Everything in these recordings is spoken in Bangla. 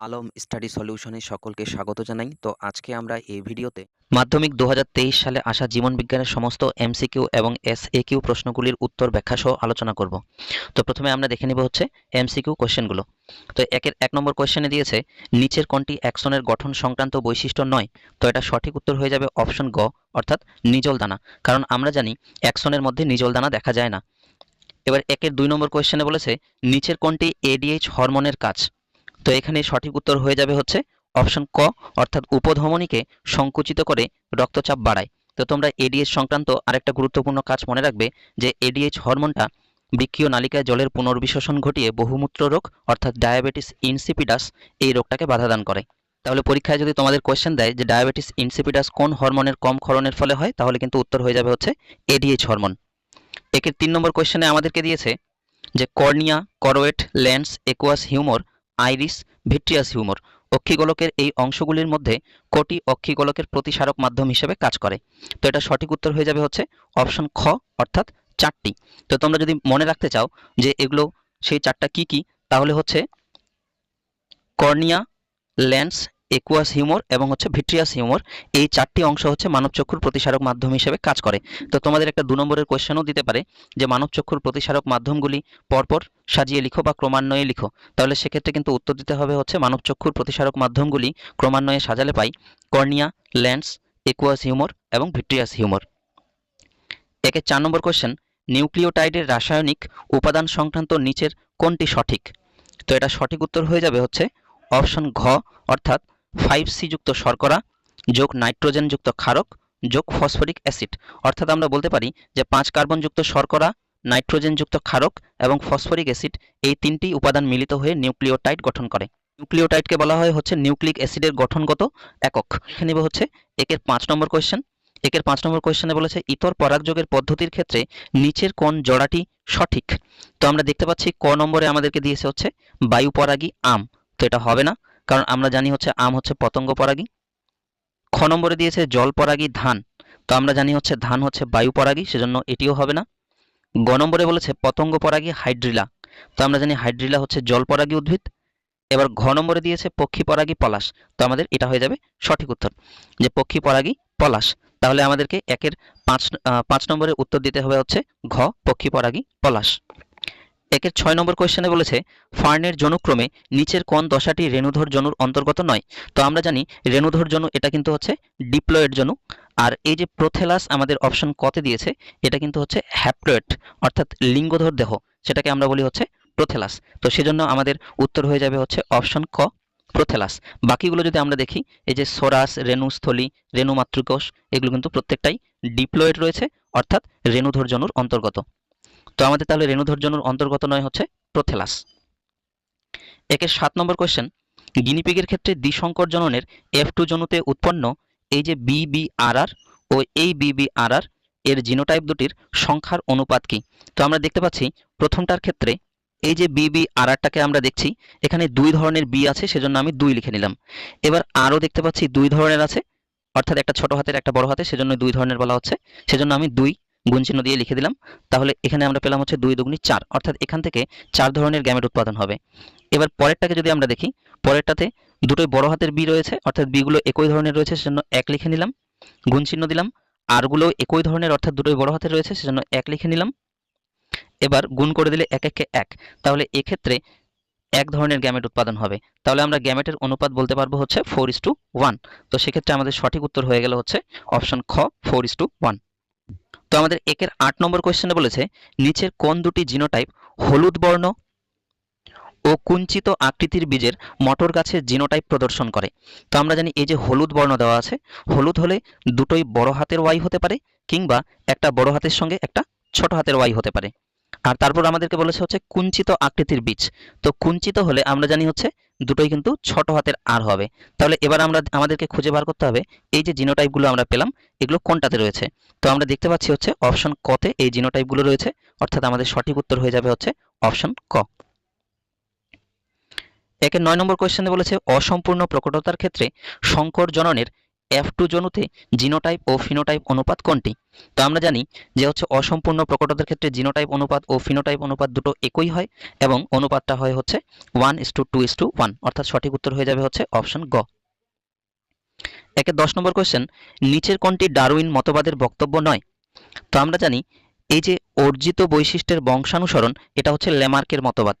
আলম স্টাডি সলিউশনে সকলকে স্বাগত জানাই। তো আজকে আমরা এই ভিডিওতে মাধ্যমিক দু হাজার তেইশ সালে আসা জীবন বিজ্ঞানের সমস্ত এমসিকিউ এবং এস এ কিউ প্রশ্নগুলির উত্তর ব্যাখ্যা সহ আলোচনা করব। তো প্রথমে আমরা দেখে নিব হচ্ছে এমসিকিউ কোশ্চেনগুলো। তো একের এক নম্বর কোশ্চেনে দিয়েছে, নিচের কোনটি অ্যাকশনের গঠন সংক্রান্ত বৈশিষ্ট্য নয়? তো এটা সঠিক উত্তর হয়ে যাবে অপশন গ, অর্থাৎ নিজল দানা। কারণ আমরা জানি অ্যাকশনের মধ্যে নিজল দানা দেখা যায় না। এবার একের দুই নম্বর কোয়েশ্চেনে বলেছে, নিচের কোনটি এডিএইচ হরমোনের কাজ? তো এখানে সঠিক উত্তর হয়ে যাবে হচ্ছে অপশন ক, অর্থাৎ উপধমনীকে সংকুচিত করে রক্তচাপ বাড়ায়। তো তোমরা এডিএইচ সংক্রান্ত আরেকটা গুরুত্বপূর্ণ কাজ মনে রাখবে যে এডিএইচ হরমোনটা বৃক্ষীয় নালিকায় জলের পুনর্বিশোষণ ঘটিয়ে বহুমূত্র রোগ, অর্থাৎ ডায়াবেটিস ইনসিপিডাস, এই রোগটাকে বাধাদান করে। তাহলে পরীক্ষায় যদি তোমাদের কোয়েশ্চেন দেয় যে ডায়াবেটিস ইনসিপিডাস কোন হরমোনের কম ক্ষরণের ফলে হয়, তাহলে কিন্তু উত্তর হয়ে যাবে হচ্ছে এডিএইচ হরমোন। একের তিন নম্বর কোয়েশ্চেনে আমাদেরকে দিয়েছে যে cornea, choroid lens aqueous, humour iris vitreous humour অক্ষিগোলকের এই অংশগুলির মধ্যে কোটি অক্ষিগোলকের প্রতিসারক মাধ্যম হিসেবে কাজ করে। তো এটা সঠিক উত্তর হয়ে যাবে হচ্ছে অপশন খ, অর্থাৎ চারটি। তো তোমরা যদি মনে রাখতে চাও যে এগুলো, সেই চারটা কি কি, তাহলে হচ্ছে কর্নিয়া লেন্স একুয়াস হিউমর এবং হচ্ছে ভিট্রিয়াস হিউমর এই চারটি অংশ হচ্ছে মানবচক্ষুর প্রতিসারক মাধ্যম হিসেবে কাজ করে। তো তোমাদের একটা দু নম্বরের কোয়েশ্চেনও দিতে পারে যে মানবচক্ষুর প্রতিসারক মাধ্যমগুলি পরপর সাজিয়ে লিখো বা ক্রমান্বয়ে লিখো। তাহলে সেক্ষেত্রে কিন্তু উত্তর দিতে হবে হচ্ছে মানবচক্ষুর প্রতিসারক মাধ্যমগুলি ক্রমান্বয়ে সাজালে পাই কর্নিয়া লেন্স একুয়াস হিউমর এবং ভিট্রিয়াস হিউমর একে চার নম্বর কোয়েশ্চেন নিউক্লিওটাইডের রাসায়নিক উপাদান সংক্রান্ত নিচের কোনটি সঠিক? তো এটা সঠিক উত্তর হয়ে যাবে হচ্ছে অপশন ঘ, অর্থাৎ ফাইভ সি যুক্ত শর্করা যোগ নাইট্রোজেনযুক্ত ক্ষারক যোগ ফসফরিক অ্যাসিড। অর্থাৎ আমরা বলতে পারি যে পাঁচ কার্বনযুক্ত শর্করা নাইট্রোজেনযুক্ত ক্ষারক এবং ফসফরিক অ্যাসিড এই তিনটি উপাদান মিলিত হয়ে নিউক্লিওটাইড গঠন করে। নিউক্লিওটাইডকে বলা হয় হচ্ছে নিউক্লিক অ্যাসিডের গঠনগত একক। এখানে হচ্ছে একের পাঁচ নম্বর কোয়েশ্চেন একের পাঁচ নম্বর কোয়েশ্চেনে বলেছে, ইতর পরাগযোগের পদ্ধতির ক্ষেত্রে নিচের কোন জোড়াটি সঠিক? তো আমরা দেখতে পাচ্ছি ক নম্বরে আমাদেরকে দিয়েছে হচ্ছে বায়ু পরাগী আম। তো এটা হবে না। কারণ আমরা জানি হচ্ছে আম হচ্ছে পতঙ্গ পরাগী। খ নম্বরে দিয়েছে জল পরাগী ধান। তো আমরা জানি হচ্ছে ধান হচ্ছে বায়ু পরাগী, সেজন্য এটিও হবে না। গ নম্বরে বলেছে পতঙ্গ পরাগী হাইড্রিলা। তো আমরা জানি হাইড্রিলা হচ্ছে জল পরাগী উদ্ভিদ। এবার ঘ নম্বরে দিয়েছে পক্ষী পরাগী পলাশ। তো আমাদের এটা হয়ে যাবে সঠিক উত্তর, যে পক্ষী পরাগী পলাশ। তাহলে আমাদেরকে একের পাঁচ পাঁচ নম্বরে উত্তর দিতে হবে হচ্ছে ঘ, পক্ষী পরাগী পলাশ। একের ছয় নম্বর কোয়েশ্চেনে বলেছে, ফার্নের জনুক্রমে নিচের কোন দশাটি রেণুধর জনুর অন্তর্গত নয়। তো আমরা জানি রেণুধর জনু এটা কিন্তু হচ্ছে ডিপ্লয়েড জনু। আর এই যে প্রোথেলাস আমাদের অপশন কতে দিয়েছে, এটা কিন্তু হচ্ছে হ্যাপ্লয়েড, অর্থাৎ লিঙ্গধর দেহ, সেটাকে আমরা বলি হচ্ছে প্রোথেলাস। তো সেজন্য আমাদের উত্তর হয়ে যাবে হচ্ছে অপশন ক, প্রোথেলাস। বাকিগুলো যদি আমরা দেখি, এই যে সোরাস, রেণুস্থলী, রেণুমাতৃকোষ, এগুলো কিন্তু প্রত্যেকটাই ডিপ্লয়েড রয়েছে, অর্থাৎ রেণুধর জনুর অন্তর্গত। তো আমাদের তাহলে রেণুধর জনুর অন্তর্গত নয় হচ্ছে প্রোথেলাস। একের সাত নম্বর কোয়েশ্চেন গিনিপিগের ক্ষেত্রে দ্বিসংকর জননের এফ টু জনুতে উৎপন্ন এই যে বিবিআরআর ও এই বিবিআরআর এর জিনোটাইপ দুটির সংখ্যার অনুপাত কি? তো আমরা দেখতে পাচ্ছি প্রথমটার ক্ষেত্রে এই যে বিবিআরআরটাকে আমরা দেখছি, এখানে দুই ধরনের বি আছে, সেজন্য আমি দুই লিখে নিলাম। এবার আরও দেখতে পাচ্ছি দুই ধরনের আছে, অর্থাৎ একটা ছোট হাতের, একটা বড় হাতে সেজন্য দুই ধরনের বলা হচ্ছে, সেজন্য আমি দুই গুণ চিহ্ন দিয়ে লিখে দিলাম। তাহলে এখানে আমরা পেলাম হচ্ছে দুই দুগুণি চার। অর্থাৎ এখান থেকে চার ধরনের গ্যামেট উৎপাদন হবে। এবার পরেরটাকে যদি আমরা দেখি, পরেরটাতে দুটোই বড় হাতের বি রয়েছে, অর্থাৎ বিগুলো একই ধরনের রয়েছে, সেজন্য এক লিখে নিলাম, গুণ চিহ্ন দিলাম। আরগুলো একই ধরনের, অর্থাৎ দুটোই বড় হাতের রয়েছে, সেজন্য এক লিখে নিলাম। এবার গুণ করে দিলে এক একে এক। তাহলে এক্ষেত্রে এক ধরনের গ্যামেট উৎপাদন হবে। তাহলে আমরা গ্যামেটের অনুপাত বলতে পারব হচ্ছে ফোর ইস টু ওয়ান। তো সেক্ষেত্রে আমাদের সঠিক উত্তর হয়ে গেল হচ্ছে অপশন খ, ফোর ইস টু ওয়ান। তো আমাদের একের আট নম্বর কোয়েশ্চেনে বলেছে, নিচের কোন দুটি জিনোটাইপ হলুদ বর্ণ ও কুঞ্চিত আকৃতির বীজের মটর গাছের জিনোটাইপ প্রদর্শন করে? তো আমরা জানি এই যে হলুদ বর্ণ দেওয়া আছে, হলুদ হলে দুটোই বড় হাতের ওয়াই হতে পারে কিংবা একটা বড় হাতের সঙ্গে একটা ছোট হাতের ওয়াই হতে পারে। আর তারপর আমাদেরকে বলেছে হচ্ছে কুঞ্চিত আকৃতির বীজ। তো কুঞ্চিত হলে আমরা জানি হচ্ছে দুটোই কিন্তু ছোট হাতের আর হবে। তাহলে এবার আমরা আমাদেরকে খুঁজে বার করতে হবে, এই যে জিনোটাইপগুলো আমরা পেলাম, এগুলো কোনটাতে রয়েছে? তো আমরা দেখতে পাচ্ছি হচ্ছে অপশন কতে এই জিনোটাইপগুলো রয়েছে, অর্থাৎ আমাদের সঠিক উত্তর হয়ে যাবে হচ্ছে অপশন ক। একে নয় নম্বর কোয়েশ্চেনে বলেছে, অসম্পূর্ণ প্রকটতার ক্ষেত্রে শঙ্কর জননের এফ টু জনুতে জিনোটাইপ ও ফিনোটাইপ অনুপাত কোনটি? তো আমরা জানি যে হচ্ছে অসম্পূর্ণ প্রকটতার ক্ষেত্রে জিনোটাইপ অনুপাত ও ফিনোটাইপ অনুপাত দুটো একই হয় এবং অনুপাতটা হয় হচ্ছে one is to two is to one অর্থাৎ সঠিক উত্তর হয়ে যাবে হচ্ছে অপশন গ। একে দশ নম্বর কোয়েশ্চেন নিচের কোনটি ডারউইন মতবাদের বক্তব্য নয়? তো আমরা জানি এই যে অর্জিত বৈশিষ্ট্যের বংশানুসরণ, এটা হচ্ছে ল্যামার্কের মতবাদ।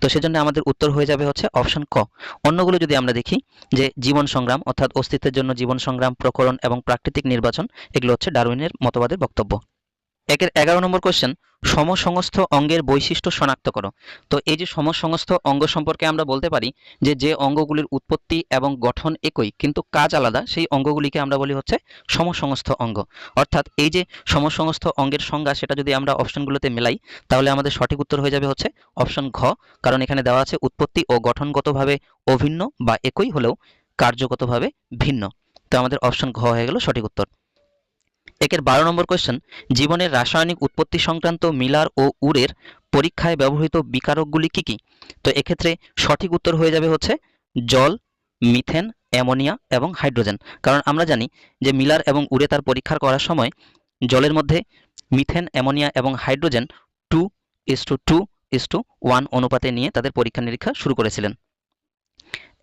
তো সেজন্য আমাদের উত্তর হয়ে যাবে হচ্ছে অপশন ক। অন্যগুলো যদি আমরা দেখি, যে জীবন সংগ্রাম অর্থাৎ অস্তিত্বের জন্য জীবন সংগ্রাম, প্রকরণ এবং প্রাকৃতিক নির্বাচন, এগুলো হচ্ছে ডারউইনের মতবাদের বক্তব্য। একের এগারো নম্বর কোশ্চেন সমসংস্থ অঙ্গের বৈশিষ্ট্য শনাক্ত করো। তো এই যে সমসংস্থ অঙ্গ সম্পর্কে আমরা বলতে পারি যে যে অঙ্গগুলির উৎপত্তি এবং গঠন একই, কিন্তু কাজ আলাদা, সেই অঙ্গগুলিকে আমরা বলি হচ্ছে সমসংস্থ অঙ্গ। অর্থাৎ এই যে সমসংস্থ অঙ্গের সংজ্ঞা, সেটা যদি আমরা অপশনগুলোতে মেলাই, তাহলে আমাদের সঠিক উত্তর হয়ে যাবে হচ্ছে অপশন ঘ, কারণ এখানে দেওয়া আছে উৎপত্তি ও গঠনগতভাবে অভিন্ন বা একই হলেও কার্যগতভাবে ভিন্ন। তো আমাদের অপশন ঘ হয়ে গেল সঠিক উত্তর। একের বারো নম্বর কোয়েশ্চেন জীবনের রাসায়নিক উৎপত্তি সংক্রান্ত মিলার ও উরের পরীক্ষায় ব্যবহৃত বিকারকগুলি কি কি? তো এক্ষেত্রে সঠিক উত্তর হয়ে যাবে হচ্ছে জল, মিথেন, অ্যামোনিয়া এবং হাইড্রোজেন। কারণ আমরা জানি যে মিলার এবং উরে তার পরীক্ষা করার সময় জলের মধ্যে মিথেন, অ্যামোনিয়া এবং hydrogen two is to two is to one অনুপাতে নিয়ে তাদের পরীক্ষা নিরীক্ষা শুরু করেছিলেন।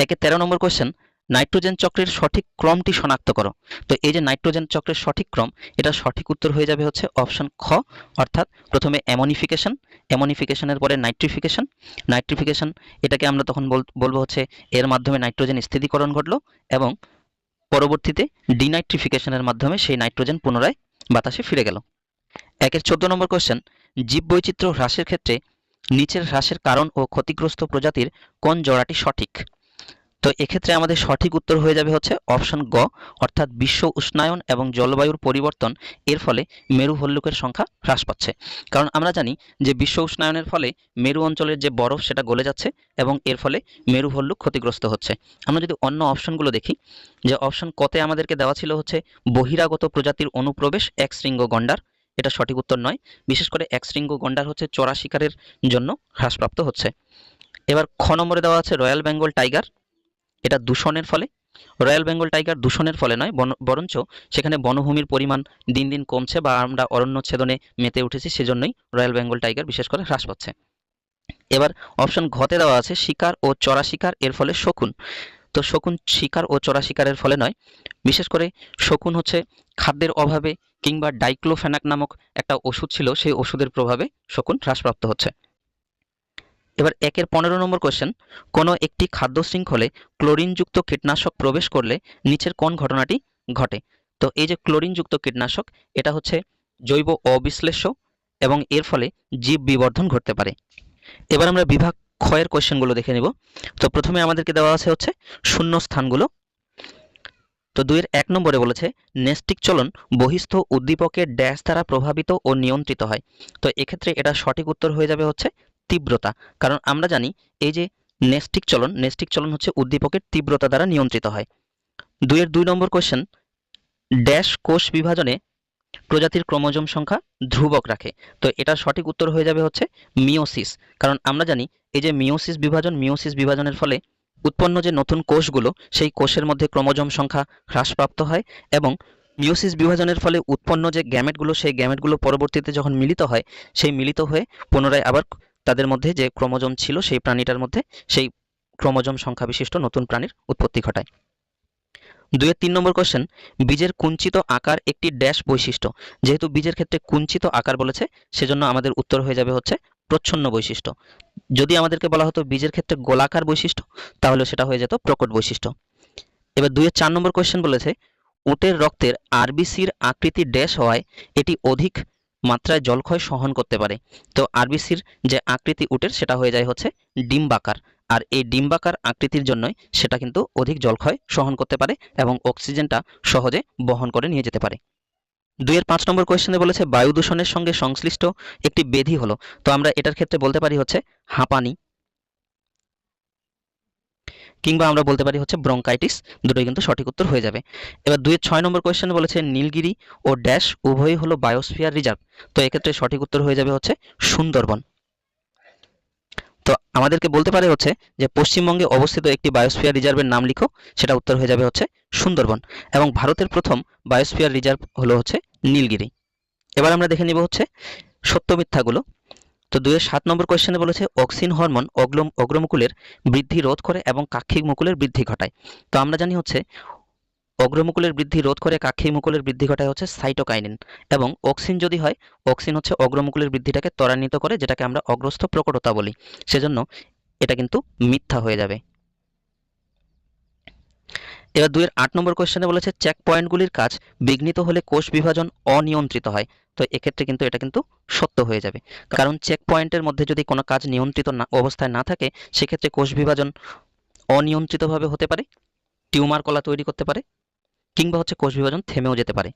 একে তেরো নম্বর কোয়েশ্চেন নাইট্রোজেন চক্রের সঠিক ক্রমটি শনাক্ত করো। তো এই যে নাইট্রোজেন চক্রের সঠিক ক্রম এটা সঠিক উত্তর হয়ে যাবে হচ্ছে অপশন খ, অর্থাৎ প্রথমে অ্যামোনিফিকেশন। অ্যামোনিফিকেশনের পরে নাইট্রিফিকেশন। নাইট্রিফিকেশন, এটাকে আমরা তখন বল- বলব হচ্ছে এর মাধ্যমে নাইট্রোজেন স্থিতিকরণ ঘটলো এবং পরবর্তীতে ডিনাইট্রিফিকেশনের মাধ্যমে সেই নাইট্রোজেন পুনরায় বাতাসে ফিরে গেল। একের চোদ্দ নম্বর কোশ্চেন জীববৈচিত্র্য হ্রাসের ক্ষেত্রে নিচের হ্রাসের কারণ ও ক্ষতিগ্রস্ত প্রজাতির কোন জোড়াটি সঠিক? তো এক্ষেত্রে আমাদের সঠিক উত্তর হয়ে যাবে হচ্ছে অপশন গ, অর্থাৎ বিশ্ব উষ্ণায়ন এবং জলবায়ুর পরিবর্তন। এর ফলে মেরু ভল্লুকের সংখ্যা হ্রাস পাচ্ছে। কারণ আমরা জানি যে বিশ্ব উষ্ণায়নের ফলে মেরু অঞ্চলের যে বরফ সেটা গলে যাচ্ছে এবং এর ফলে মেরু ভল্লুক ক্ষতিগ্রস্ত হচ্ছে। আমরা যদি অন্য অপশনগুলো দেখি, যে অপশন কতে আমাদেরকে দেওয়া ছিল হচ্ছে বহিরাগত প্রজাতির অনুপ্রবেশ এক শৃঙ্গ গন্ডার। এটা সঠিক উত্তর নয়। বিশেষ করে এক শৃঙ্গ গন্ডার হচ্ছে চড়া শিকারের জন্য হ্রাসপ্রাপ্ত হচ্ছে। এবার খ নম্বরে দেওয়া আছে রয়্যাল বেঙ্গল টাইগার। এটা দূষণের ফলে। রয়্যাল বেঙ্গল টাইগার দূষণের ফলে নয়, বন- বরঞ্চ সেখানে বনভূমির পরিমাণ দিন দিন কমছে বা আমরা অরণ্য ছেদনে মেতে উঠেছি, সেজন্যই রয়্যাল বেঙ্গল টাইগার বিশেষ করে হ্রাস পাচ্ছে। এবার অপশন ঘতে দেওয়া আছে, শিকার ও চড়া শিকার, এর ফলে শকুন। তো শকুন শিকার ও চড়া শিকারের ফলে নয়, বিশেষ করে শকুন হচ্ছে খাদ্যের অভাবে কিংবা ডাইক্লোফেনাক নামক একটা ওষুধ ছিল, সেই ওষুধের প্রভাবে শকুন হ্রাসপ্রাপ্ত হচ্ছে। এবার একের পনেরো নম্বর কোশ্চেন কোনো একটি খাদ্য শৃঙ্খলে ক্লোরিনযুক্ত কীটনাশক প্রবেশ করলে নিচের কোন ঘটনাটি ঘটে? তো এই যে ক্লোরিনযুক্ত কীটনাশক, এটা হচ্ছে জৈব অবিশ্লেষ্য এবং এর ফলে জীব বিবর্ধন ঘটতে পারে। এবার আমরা বিভাগ ক্ষয়ের কোশ্চেনগুলো দেখে নিব। তো প্রথমে আমাদেরকে দেওয়া আছে হচ্ছে শূন্য স্থানগুলো। তো দুইয়ের এক নম্বরে বলেছে, নেস্টিক চলন বহিস্থ উদ্দীপকের ড্যাশ দ্বারা প্রভাবিত ও নিয়ন্ত্রিত হয়। তো এক্ষেত্রে এটা সঠিক উত্তর হয়ে যাবে হচ্ছে তীব্রতা। কারণ আমরা জানি এই যে নেস্টিক চলন নেস্টিক চলন হচ্ছে উদ্দীপকের তীব্রতা দ্বারা নিয়ন্ত্রিত হয়। দুইয়ের দুই নম্বর কোয়েশ্চেন ড্যাশ কোষ বিভাজনে প্রজাতির ক্রোমোজোম সংখ্যা ধ্রুবক রাখে। তো এটা সঠিক উত্তর হয়ে যাবে হচ্ছে মিওসিস কারণ আমরা জানি এই যে মিওসিস বিভাজন মিওসিস বিভাজনের ফলে উৎপন্ন যে নতুন কোষগুলো, সেই কোষের মধ্যে ক্রোমোজোম সংখ্যা হ্রাসপ্রাপ্ত হয় এবং মিওসিস বিভাজনের ফলে উৎপন্ন যে গ্যামেটগুলো, সেই গ্যামেটগুলো পরবর্তীতে যখন মিলিত হয়, সেই মিলিত হয়ে পুনরায় আবার তাদের মধ্যে যে ক্রোমোজোম ছিল সেই প্রাণীটার মধ্যে সেই ক্রোমোজোম সংখ্যা বিশিষ্ট নতুন প্রাণীর উৎপত্তি ঘটায়। দুইয়ের তিন নম্বর কোশ্চেন বীজের কুঞ্চিত আকার একটি ড্যাশ বৈশিষ্ট্য। যেহেতু বীজের ক্ষেত্রে কুঞ্চিত আকার বলেছে, সেজন্য আমাদের উত্তর হয়ে যাবে হচ্ছে প্রচ্ছন্ন বৈশিষ্ট্য। যদি আমাদেরকে বলা হতো বীজের ক্ষেত্রে গোলাকার বৈশিষ্ট্য, তাহলে সেটা হয়ে যেত প্রকট বৈশিষ্ট্য। এবার দুইয়ের চার নম্বর কোশ্চেন বলেছে, উটের রক্তের আরবিসির আকৃতি ড্যাশ হওয়ায় এটি অধিক মাত্রায় জলক্ষয় সহন করতে পারে। তো আরবিসির যে আকৃতি উটের, সেটা হয়ে যায় হচ্ছে ডিম্বাকার। আর এই ডিম্বাকার আকৃতির জন্যই সেটা কিন্তু অধিক জলক্ষয় সহন করতে পারে এবং অক্সিজেনটা সহজে বহন করে নিয়ে যেতে পারে। দুইয়ের পাঁচ নম্বর কোয়েশ্চেনে বলেছে, বায়ু দূষণের সঙ্গে সংশ্লিষ্ট একটি বেধি হলো। তো আমরা এটার ক্ষেত্রে বলতে পারি হচ্ছে হাঁপানি। কিংবা আমরা বলতে পারি হচ্ছে ব্রঙ্কাইটিস দুটোই কিন্তু সঠিক উত্তর হয়ে যাবে। এবার দুইয়ের ছয় নম্বর কোয়েশ্চেন বলেছে, নীলগিরি ও ড্যাশ উভয়ই হলো বায়োস্ফিয়ার রিজার্ভ তো এক্ষেত্রে সঠিক উত্তর হয়ে যাবে হচ্ছে সুন্দরবন। তো আমাদেরকে বলতে পারে হচ্ছে যে, পশ্চিমবঙ্গে অবস্থিত একটি বায়োস্ফিয়ার রিজার্ভের নাম লিখো, সেটা উত্তর হয়ে যাবে হচ্ছে সুন্দরবন। এবং ভারতের প্রথম বায়োস্ফিয়ার রিজার্ভ হলো হচ্ছে নীলগিরি। এবার আমরা দেখে নিব হচ্ছে সত্য মিথ্যাগুলো। তো দুয়ের সাত নম্বর কোয়েশ্চেনে বলেছে, অক্সিন হরমোন অগ্লম অগ্রমুকুলের বৃদ্ধি রোধ করে এবং কাক্ষিক মুকুলের বৃদ্ধি ঘটায়। তো আমরা জানি হচ্ছে, অগ্রমুকুলের বৃদ্ধি রোধ করে কাক্ষিক মুকুলের বৃদ্ধি ঘটায় হচ্ছে সাইটোকাইনিন এবং অক্সিন যদি হয়, অক্সিন হচ্ছে অগ্রমুকুলের বৃদ্ধিটাকে ত্বরান্বিত করে, যেটাকে আমরা অগ্রস্থ প্রকটতা বলি। সেজন্য এটা কিন্তু মিথ্যা হয়ে যাবে। এবার দুইয়ের আট নম্বর কোয়েশ্চেনে বলেছে চেক পয়েন্টগুলির কাজ বিঘ্নিত হলে কোষ বিভাজন অনিয়ন্ত্রিত হয়। তো এক্ষেত্রে কিন্তু এটা কিন্তু সত্য হয়ে যাবে। কারণ চেক পয়েন্টের মধ্যে যদি কোনো কাজ নিয়ন্ত্রিত না, অবস্থায় না থাকে, সেক্ষেত্রে কোষ বিভাজন অনিয়ন্ত্রিতভাবে হতে পারে, টিউমার কলা তৈরি করতে পারে, কিংবা হচ্ছে কোষ বিভাজন থেমেও যেতে পারে।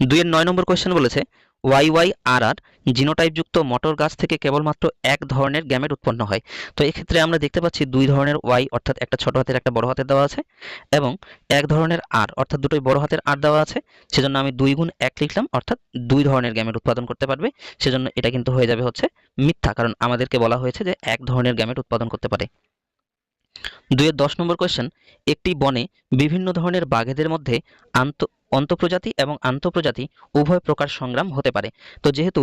দুইয়ের নয় নম্বর কোয়েশ্চেন বলেছে ওয়াই ওয়াই আর আর জিনোটাইপযুক্ত মটর গাছ থেকে কেবলমাত্র এক ধরনের গ্যামেট উৎপন্ন হয়। তো এক্ষেত্রে আমরা দেখতে পাচ্ছি দুই ধরনের ওয়াই অর্থাৎ একটা ছোট হাতের একটা বড় হাতের দেওয়া আছে এবং এক ধরনের আর অর্থাৎ দুটোই বড় হাতের আর দেওয়া আছে। সেজন্য আমি দুই গুণ এক লিখলাম, অর্থাৎ দুই ধরনের গ্যামেট উৎপাদন করতে পারবে। সেজন্য এটা কিন্তু হয়ে যাবে হচ্ছে মিথ্যা, কারণ আমাদেরকে বলা হয়েছে যে এক ধরনের গ্যামেট উৎপাদন করতে পারে। দুইয়ের দশ নম্বর কোয়েশ্চেন একটি বনে বিভিন্ন ধরনের বাঘেদের মধ্যে আন্ত অন্তঃপ্রজাতি এবং আন্তঃপ্রজাতি উভয় প্রকার সংগ্রাম হতে পারে। তো যেহেতু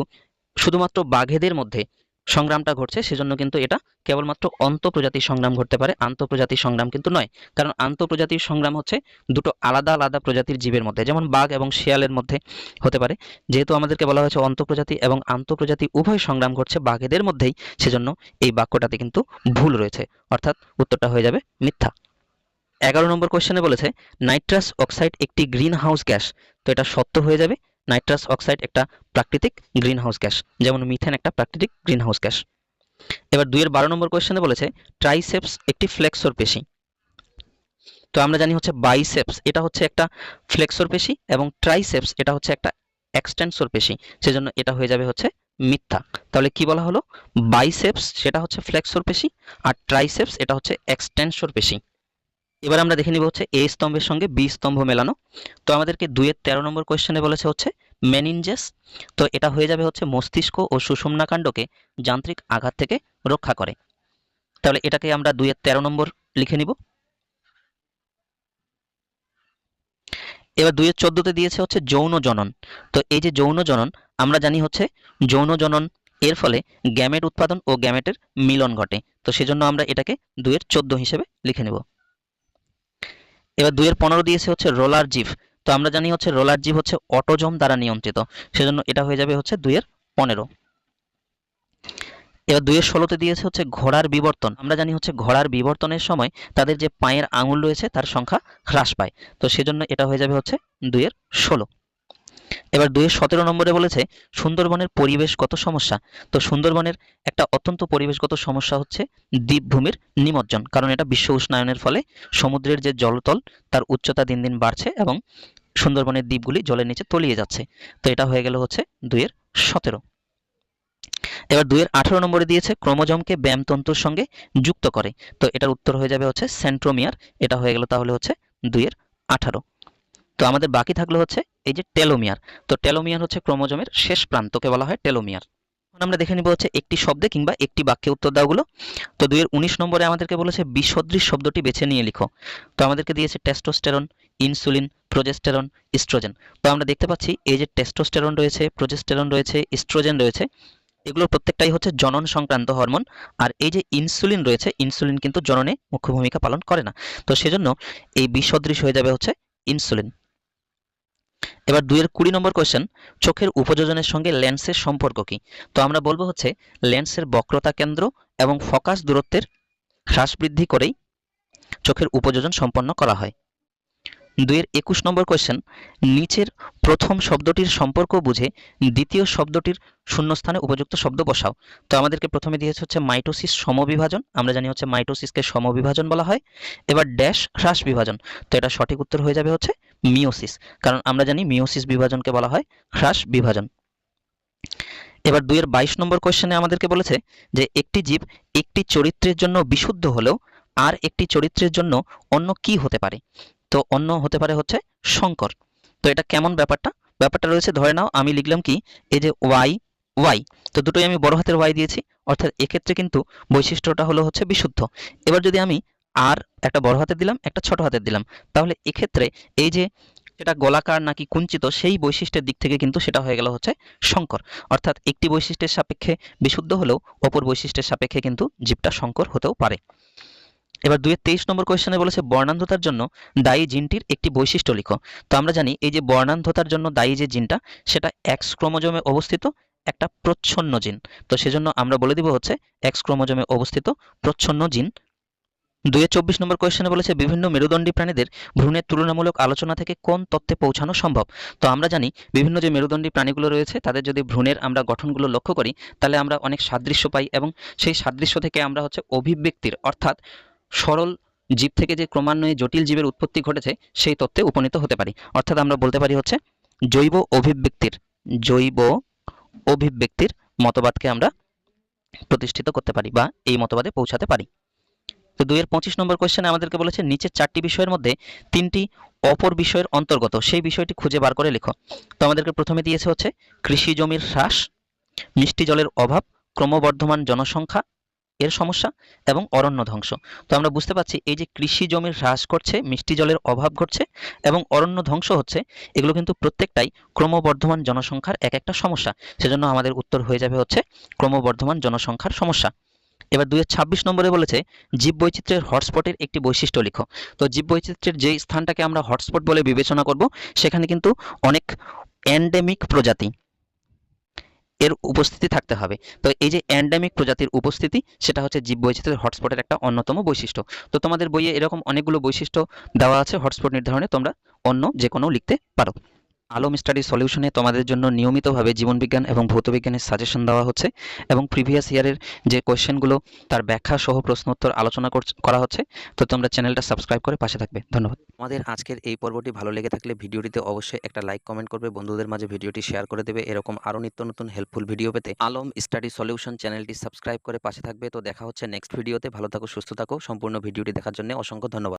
শুধুমাত্র বাঘেদের মধ্যে সংগ্রামটা ঘটছে, সেজন্য কিন্তু এটা কেবলমাত্র অন্তঃপ্রজাতির সংগ্রাম ঘটতে পারে। আন্তঃপ্রজাতির সংগ্রাম কিন্তু নয়, কারণ আন্তঃপ্রজাতির সংগ্রাম হচ্ছে দুটো আলাদা আলাদা প্রজাতির জীবের মধ্যে, যেমন বাঘ এবং শিয়ালের মধ্যে হতে পারে। যেহেতু আমাদেরকে বলা হয়েছে অন্তঃপ্রজাতি এবং আন্তঃপ্রজাতি উভয় সংগ্রাম ঘটছে বাঘেদের মধ্যেই, সেজন্য এই বাক্যটাতে কিন্তু ভুল রয়েছে। অর্থাৎ উত্তরটা হয়ে যাবে মিথ্যা। এগারো নম্বর কোশ্চেনে বলেছে, নাইট্রাস অক্সাইড একটি গ্রিন হাউস গ্যাস। তো এটা সত্য হয়ে যাবে, নাইট্রাস অক্সাইড একটা প্রাকৃতিক গ্রিন হাউস গ্যাস, যেমন মিথেন একটা প্রাকৃতিক গ্রিন হাউস গ্যাস। এবার দুইয়ের বারো নম্বর কোয়েশ্চেনে বলেছে, ট্রাইসেপস একটি ফ্লেক্সর পেশি। তো আমরা জানি হচ্ছে বাইসেপস, এটা হচ্ছে একটা ফ্লেক্সর পেশি এবং ট্রাইসেপস, এটা হচ্ছে একটা এক্সটেন্সর পেশি, সেজন্য এটা হয়ে যাবে হচ্ছে মিথ্যা। তাহলে কি বলা হলো? বাইসেপস সেটা হচ্ছে ফ্লেক্সর পেশি আর ট্রাইসেপস এটা হচ্ছে এক্সটেন্সর পেশি। এবার আমরা দেখে নিব হচ্ছে এ স্তম্ভের সঙ্গে বি স্তম্ভ মেলানো। তো আমাদেরকে দুইয়ের তেরো নম্বর কোয়েশ্চেনে বলেছে হচ্ছে মেনিনজেস তো এটা হয়ে যাবে হচ্ছে মস্তিষ্ক ও সুষুম্নাকাণ্ডকে যান্ত্রিক আঘাত থেকে রক্ষা করে। তাহলে এটাকে আমরা দুইয়ের তেরো নম্বর লিখে নিব। এবার দুইয়ের চোদ্দতে দিয়েছে হচ্ছে যৌন জনন। তো এই যে যৌন জনন, আমরা জানি হচ্ছে যৌন জনন এর ফলে গ্যামেট উৎপাদন ও গ্যামেটের মিলন ঘটে। তো সেজন্য আমরা এটাকে দুইয়ের চোদ্দ হিসেবে লিখে নেব। এবার দুইয়ের পনেরো দিয়েছে হচ্ছে রোলার জিভ। তো আমরা জানি হচ্ছে রোলার জিভ হচ্ছে অটোজম দ্বারা নিয়ন্ত্রিত। সেজন্য এটা হয়ে যাবে হচ্ছে দুইয়ের পনেরো। এবার দুইয়ের ষোলোতে দিয়েছে হচ্ছে ঘোড়ার বিবর্তন। আমরা জানি হচ্ছে ঘোড়ার বিবর্তনের সময় তাদের যে পায়ের আঙুল রয়েছে, তার সংখ্যা হ্রাস পায়। তো সেজন্য এটা হয়ে যাবে হচ্ছে দুইয়ের ষোলো। এবার দুইয়ের সতেরো নম্বরে বলেছে, সুন্দরবনের পরিবেশগত সমস্যা। তো সুন্দরবনের একটা অত্যন্ত পরিবেশগত সমস্যা হচ্ছে দ্বীপভূমির নিমজ্জন, কারণ এটা বিশ্ব উষ্ণায়নের ফলে সমুদ্রের যে জলতল, তার উচ্চতা দিন দিন বাড়ছে এবং সুন্দরবনের দ্বীপগুলি জলের নিচে তলিয়ে যাচ্ছে। তো এটা হয়ে গেল হচ্ছে দুইয়ের সতেরো। এবার দুইয়ের আঠারো নম্বরে দিয়েছে, ক্রোমোজমকে ব্যায়ামতন্তুর সঙ্গে যুক্ত করে। তো এটার উত্তর হয়ে যাবে হচ্ছে সেন্ট্রোমিয়ার, এটা হয়ে গেল তাহলে হচ্ছে দুইয়ের আঠারো। তো আমাদের বাকি থাকল হচ্ছে এই যে টেলোমিয়ার। তো টেলোমিয়ার হচ্ছে ক্রোমোজোমের শেষ প্রান্তকে বলা হয় টেলোমিয়ার। এখন আমরা দেখে নিব হচ্ছে একটি শব্দে কিংবা একটি বাক্যে উত্তর দাওগুলো তো দুইয়ের উনিশ নম্বরে আমাদেরকে বলেছে বিসদৃশ শব্দটি বেছে নিয়ে লিখো। তো আমাদেরকে দিয়েছে টেস্টোস্টেরন, ইনসুলিন, প্রোজেস্টেরন, ইস্ট্রোজেন। তো আমরা দেখতে পাচ্ছি এই যে টেস্টোস্টেরন রয়েছে, প্রোজেস্টেরন রয়েছে, ইস্ট্রোজেন রয়েছে, এগুলোর প্রত্যেকটাই হচ্ছে জনন সংক্রান্ত হরমোন। আর এই যে ইনসুলিন রয়েছে, ইনসুলিন কিন্তু জননে মুখ্য ভূমিকা পালন করে না। তো সেজন্য এই বিসদৃশ হয়ে যাবে হচ্ছে ইনসুলিন। এবার দুইয়ের কুড়ি নম্বর কোয়েশ্চেন চোখের উপযোজনের সঙ্গে লেন্সের সম্পর্ক কি? তো আমরা বলব হচ্ছে, লেন্সের বক্রতা কেন্দ্র এবং ফোকাস দূরত্বের হ্রাস বৃদ্ধি করেই চোখের উপযোজন সম্পন্ন করা হয়। দুইয়ের একুশ নম্বর কোয়েশ্চেন নিচের প্রথম শব্দটির সম্পর্ক বুঝে দ্বিতীয় শব্দটির শূন্যস্থানে উপযুক্ত শব্দ বসাও। তো আমাদেরকে প্রথমে দিয়েছে হচ্ছে মাইটোসিস সমবিভাজন, আমরা জানি হচ্ছে মাইটোসিসকে সমবিভাজন বলা হয়। এবার ড্যাশ হ্রাস বিভাজন, তো এটা সঠিক উত্তর হয়ে যাবে হচ্ছে মিওসিস কারণ আমরা জানি মিওসিস বিভাজনকে বলা হয় হ্রাস বিভাজন। এবার দুইয়ের বাইশ নম্বর কোয়েশ্চেনে আমাদেরকে বলেছে যে একটি জীব একটি চরিত্রের জন্য বিশুদ্ধ হলেও আর একটি চরিত্রের জন্য অন্য কি হতে পারে? তো অন্য হতে পারে হচ্ছে শঙ্কর। তো এটা কেমন ব্যাপারটা? ব্যাপারটা রয়েছে, ধরে নাও আমি লিখলাম কি, এই যে ওয়াই ওয়াই, তো দুটোই আমি বড় হাতের ওয়াই দিয়েছি, অর্থাৎ এক্ষেত্রে কিন্তু বৈশিষ্ট্যটা হলো হচ্ছে বিশুদ্ধ। এবার যদি আমি আর একটা বড় হাতের দিলাম, একটা ছোট হাতের দিলাম, তাহলে এক্ষেত্রে এই যে সেটা গোলাকার নাকি কুঞ্চিত, সেই বৈশিষ্ট্যের দিক থেকে কিন্তু সেটা হয়ে গেল হচ্ছে শঙ্কর। অর্থাৎ একটি বৈশিষ্ট্যের সাপেক্ষে বিশুদ্ধ হলেও অপর বৈশিষ্ট্যের সাপেক্ষে কিন্তু জীবটা শঙ্কর হতেও পারে। এবার দুয়ের তেইশ নম্বর কোয়েশ্চনে বলেছে, বর্ণান্ধতার জন্য দায়ী জিনটির একটি বৈশিষ্ট্য লিখো। তো আমরা জানি, এই যে বর্ণান্ধতার জন্য দায়ী যে জিনটা, সেটা এক্স ক্রোমোজোমে অবস্থিত একটা প্রচ্ছন্ন জিন। তো সেজন্য আমরা বলে দিব হচ্ছে এক্স ক্রোমোজোমে অবস্থিত প্রচ্ছন্ন জিন। দুয়ে চব্বিশ নম্বর কোয়েশ্চনে বলেছে, বিভিন্ন মেরুদণ্ডী প্রাণীদের ভ্রূণের তুলনামূলক আলোচনা থেকে কোন তত্ত্বে পৌঁছানো সম্ভব? তো আমরা জানি, বিভিন্ন যে মেরুদণ্ডী প্রাণীগুলো রয়েছে, তাদের যদি ভ্রূণের আমরা গঠনগুলো লক্ষ্য করি, তাহলে আমরা অনেক সাদৃশ্য পাই এবং সেই সাদৃশ্য থেকে আমরা হচ্ছে অভিব্যক্তির, অর্থাৎ সরল জীব থেকে যে ক্রমান্বয়ে জটিল জীবের উৎপত্তি ঘটেছে, সেই তত্ত্বে উপনীত হতে পারি। অর্থাৎ আমরা বলতে পারি হচ্ছে, জৈব অভিব্যক্তির জৈব অভিব্যক্তির মতবাদকে আমরা প্রতিষ্ঠিত করতে পারি বা এই মতবাদে পৌঁছাতে পারি। তো দুইয়ের পঁচিশ নম্বর কোয়েশ্চেনে আমাদেরকে বলেছে, নিচের চারটি বিষয়ের মধ্যে তিনটি অপর বিষয়ের অন্তর্গত, সেই বিষয়টি খুঁজে বার করে লেখো। তো আমাদেরকে প্রথমে দিয়েছে হচ্ছে, কৃষি জমির হ্রাস, মিষ্টি জলের অভাব, ক্রমবর্ধমান জনসংখ্যা এর সমস্যা এবং অরণ্য ধ্বংস। তো আমরা বুঝতে পারছি এই যে কৃষি জমির হ্রাস ঘটছে মিষ্টি জলের অভাব ঘটছে এবং অরণ্য ধ্বংস হচ্ছে, এগুলো কিন্তু প্রত্যেকটাই ক্রমবর্ধমান জনসংখ্যার এক একটা সমস্যা। সেজন্য আমাদের উত্তর হয়ে যাবে হচ্ছে ক্রমবর্ধমান জনসংখ্যার সমস্যা। এবার দুই ছাব্বিশ নম্বরে বলেছে, জীববৈচিত্র্যের হটস্পটের একটি বৈশিষ্ট্য লিখো। তো জীববৈচিত্র্যের যে স্থানটাকে আমরা হটস্পট বলে বিবেচনা করব, সেখানে কিন্তু অনেক এন্ডেমিক প্রজাতি এর উপস্থিতি থাকতে হবে। তো এই যে অ্যান্ডামিক প্রজাতির উপস্থিতি, সেটা হচ্ছে জীব জীববৈচিত্র্যের হটস্পটের একটা অন্যতম বৈশিষ্ট্য। তো তোমাদের বইয়ে এরকম অনেকগুলো বৈশিষ্ট্য দেওয়া আছে হটস্পট নির্ধারণে, তোমরা অন্য যে কোনো লিখতে পারো। আলম স্টাডি সলিউশনে তোমাদের জন্য নিয়মিতভাবে জীবনবিজ্ঞান এবং ভৌতবিজ্ঞানের সাজেশন দেওয়া হচ্ছে এবং প্রিভিয়াস ইয়ারের যে কোয়েশ্চেনগুলো, তার ব্যাখ্যা সহ প্রশ্নোত্তর আলোচনা করা হচ্ছে। তো তোমরা চ্যানেলটা সাবস্ক্রাইব করে পাশে থাকবে। ধন্যবাদ। আমাদের আজকের এই পর্বটি ভালো লেগে থাকলে ভিডিওটিতে অবশ্যই একটা লাইক, কমেন্ট করবে। বন্ধুদের মাঝে ভিডিওটি শেয়ার করে দেবে। এরকম আরও নিত্য নতুন হেল্পফুল ভিডিও পেতে আলম স্টাডি সলিউশন চ্যানেলটি সাবস্ক্রাইব করে পাশে থাকবে। তো দেখা হচ্ছে নেক্সট ভিডিওতে। ভালো থাকো, সুস্থ থাকো। সম্পূর্ণ ভিডিওটি দেখার জন্য অসংখ্য ধন্যবাদ।